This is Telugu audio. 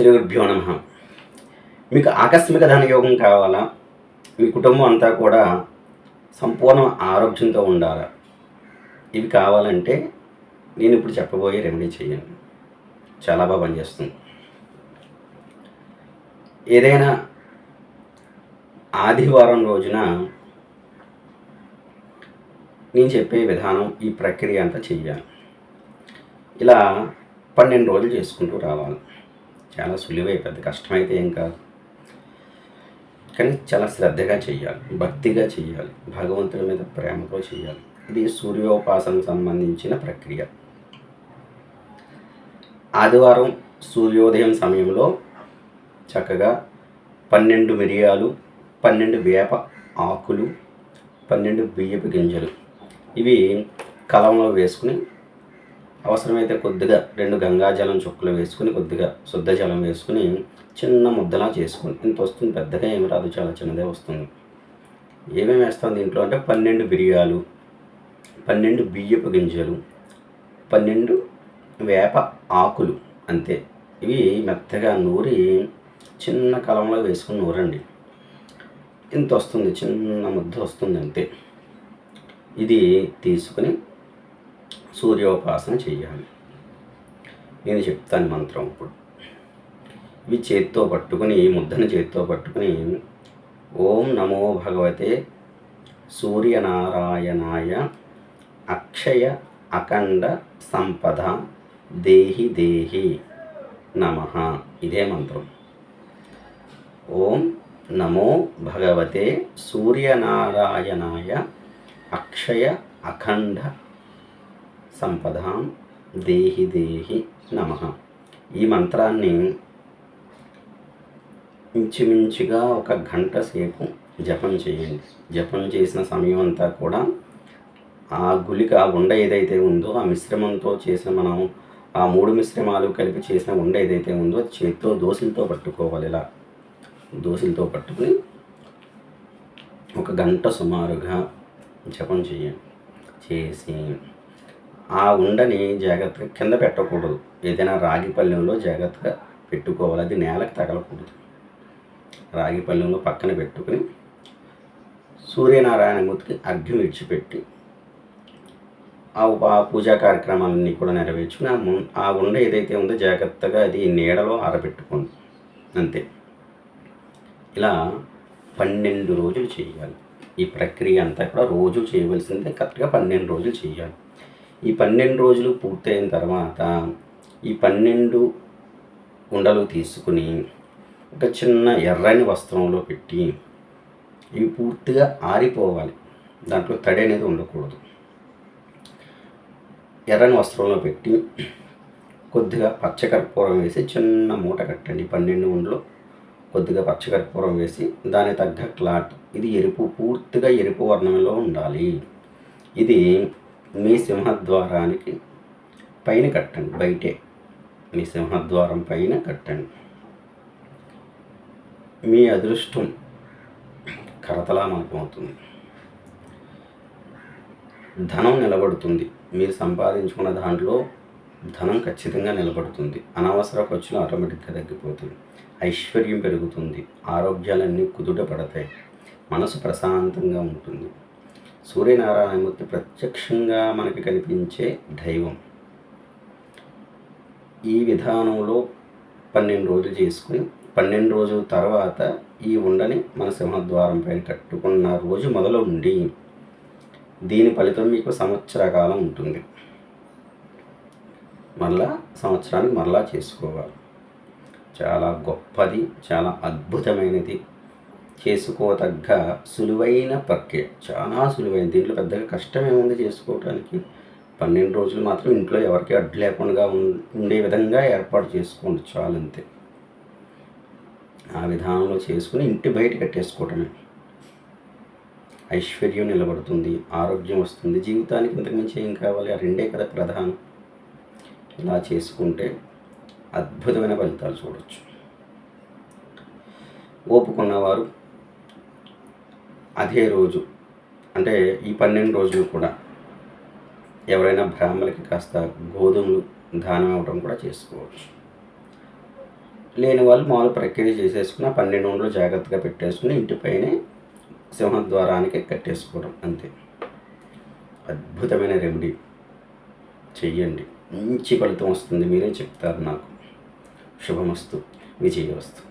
శ్రీ గురుభ్యో నమ. మీకు ఆకస్మిక ధనయోగం కావాలా? మీ కుటుంబం అంతా కూడా సంపూర్ణ ఆరోగ్యంతో ఉండాలా? ఇవి కావాలంటే నేను ఇప్పుడు చెప్పబోయే రెమెడీ చేయండి. చాలా బాగా పనిచేస్తుంది. ఏదైనా ఆదివారం రోజున నేను చెప్పే విధానం ఈ ప్రక్రియ అంతా చెయ్యాలి. ఇలా పన్నెండు రోజులు చేసుకుంటూ రావాలి. చాలా సులువే పెద్ద కష్టమైతే ఏం కాదు. కానీ చాలా శ్రద్ధగా చేయాలి భక్తిగా చేయాలి భగవంతుడి మీద ప్రేమతో చేయాలి ఇది సూర్యోపాసనకు సంబంధించిన ప్రక్రియ. ఆదివారం సూర్యోదయం సమయంలో చక్కగా పన్నెండు మిరియాలు పన్నెండు వేప ఆకులు పన్నెండు బియ్యపు గింజలు ఇవి కలంలో వేసుకుని అవసరమైతే కొద్దిగా రెండు గంగాజలం చుక్కలు వేసుకుని కొద్దిగా శుద్ధ జలం వేసుకుని చిన్న ముద్దలా చేసుకుని ఇంత వస్తుంది పెద్దగా ఏమి రాదు చాలా చిన్నదే వస్తుంది. ఏమేమి వేస్తాం దీంట్లో అంటే పన్నెండు బిరియాలు పన్నెండు బియ్యపు గింజలు పన్నెండు వేప ఆకులు అంతే. ఇవి మెత్తగా నూరి చిన్న కలంలో వేసుకుని నూరండి. ఇంత వస్తుంది చిన్న ముద్ద వస్తుంది అంతే. ఇది తీసుకుని సూర్యోపాసన చేయాలి నేను చెప్తాను మంత్రం ఇప్పుడు. ఇవి చేత్తో పట్టుకుని ఈ ముద్దను చేత్తో పట్టుకుని ఓం నమో భగవతే సూర్యనారాయణాయ అక్షయ అఖండ సంపద దేహి దేహి నమ. ఇదే మంత్రం. ఓం నమో భగవతే సూర్యనారాయణాయ అక్షయ అఖండ సంపదాం దేహి దేహి నమ. ఈ మంత్రాన్ని ఇంచుమించుగా ఒక గంట సేపు జపం చేయండి. జపం చేసిన సమయం అంతా కూడా ఆ గులిక ఆ ఉండ ఏదైతే ఉందో ఆ మిశ్రమంతో చేసిన మనం ఆ మూడు మిశ్రమాలు కలిపి చేసిన ఉండ ఏదైతే ఉందో అది చేతితో దోశలతో పట్టుకోవాలి ఇలా. దోశలతో పట్టుకుని ఒక గంట సుమారుగా జపం చేయండి. చేసి ఆ ఉండని జాగ్రత్తగా కింద పెట్టకూడదు. ఏదైనా రాగి పళ్ళెంలో జాగ్రత్తగా పెట్టుకోవాలి. అది నేలకు తగలకూడదు. రాగి పళ్ళెంలో పక్కన పెట్టుకుని సూర్యనారాయణమూర్తికి అర్ఘ్యం ఇచ్చిపెట్టి ఆ పూజా కార్యక్రమాలన్నీ కూడా నెరవేర్చుకుని ఆ ము- ఆ ఉండ ఏదైతే ఉందో జాగ్రత్తగా అది నీడలో ఆరబెట్టుకోండి. అంతే. ఇలా పన్నెండు రోజులు చేయాలి. ఈ ప్రక్రియ అంతా కూడా రోజు చేయవలసిందే. కరెక్ట్గా పన్నెండు రోజులు చేయాలి. ఈ పన్నెండు రోజులు పూర్తయిన తర్వాత ఈ పన్నెండు ఉండలు తీసుకుని ఒక చిన్న ఎర్రని వస్త్రంలో పెట్టి ఇవి పూర్తిగా ఆరిపోవాలి. దాంట్లో తడి అనేది ఉండకూడదు. ఎర్రని వస్త్రంలో పెట్టి కొద్దిగా పచ్చకర్పూరం వేసి చిన్న మూట కట్టండి. పన్నెండు ఉండలు కొద్దిగా పచ్చకర్పూరం వేసి దాని తగ్గ క్లాత్. ఇది ఎరుపు పూర్తిగా ఎరుపు వర్ణంలో ఉండాలి. ఇది మీ సింహద్వారానికి పైన కట్టండి బయటే. మీ సింహద్వారం పైన కట్టండి. మీ అదృష్టం కరతలా మనకమవుతుంది ధనం నిలబడుతుంది. మీరు సంపాదించుకున్న దాంట్లో ధనం ఖచ్చితంగా నిలబడుతుంది. అనవసర ఖర్చులు ఆటోమేటిక్గా తగ్గిపోతుంది ఐశ్వర్యం పెరుగుతుంది. ఆరోగ్యాలన్నీ కుదుట పడతాయి. మనసు ప్రశాంతంగా ఉంటుంది. సూర్యనారాయణమూర్తి ప్రత్యక్షంగా మనకి కనిపించే దైవం. ఈ విధానంలో పన్నెండు రోజులు చేసుకుని పన్నెండు రోజుల తర్వాత ఈ ఉండని మన సింహద్వారం పైన కట్టుకున్న రోజు మొదలు ఉండి దీని ఫలితం మీకు సంవత్సర కాలం ఉంటుంది. మళ్ళా సంవత్సరానికి మరలా చేసుకోవాలి. చాలా గొప్పది చాలా అద్భుతమైనది చేసుకోదగ్గ సులువైన ప్రక్రియ. చాలా సులువైన. దీంట్లో పెద్దగా కష్టం ఏముంది చేసుకోవడానికి పన్నెండు రోజులు మాత్రం ఇంట్లో ఎవరికి అడ్డు లేకుండా ఉం- ఉండే విధంగా ఏర్పాటు చేసుకోండి చాలంతే. ఆ విధానంలో చేసుకుని ఇంటి బయట కట్టేసుకోవటమే. ఐశ్వర్యం నిలబడుతుంది ఆరోగ్యం వస్తుంది. జీవితానికి ఇంతకుమించి ఏం కావాలి? ఆ రెండే కదా ప్రధానం. ఇలా చేసుకుంటే అద్భుతమైన ఫలితాలు చూడవచ్చు ఓపుకున్నవారు అదే రోజు అంటే ఈ పన్నెండు రోజులు కూడా ఎవరైనా బ్రాహ్మణులకి కాస్త గోధుమలు దానం అవ్వడం కూడా చేసుకోవచ్చు. లేని వాళ్ళు మామూలు ప్రక్రియ చేసేసుకున్న పన్నెండు ఉండలు జాగ్రత్తగా పెట్టేసుకుని ఇంటిపైనే సింహద్వారానికి కట్టేసుకోవడం అంతే. అద్భుతమైన రెమెడీ చెయ్యండి. మంచి ఫలితం వస్తుంది. మీరే చెప్తారు నాకు. శుభమస్తు. విజయవస్తు.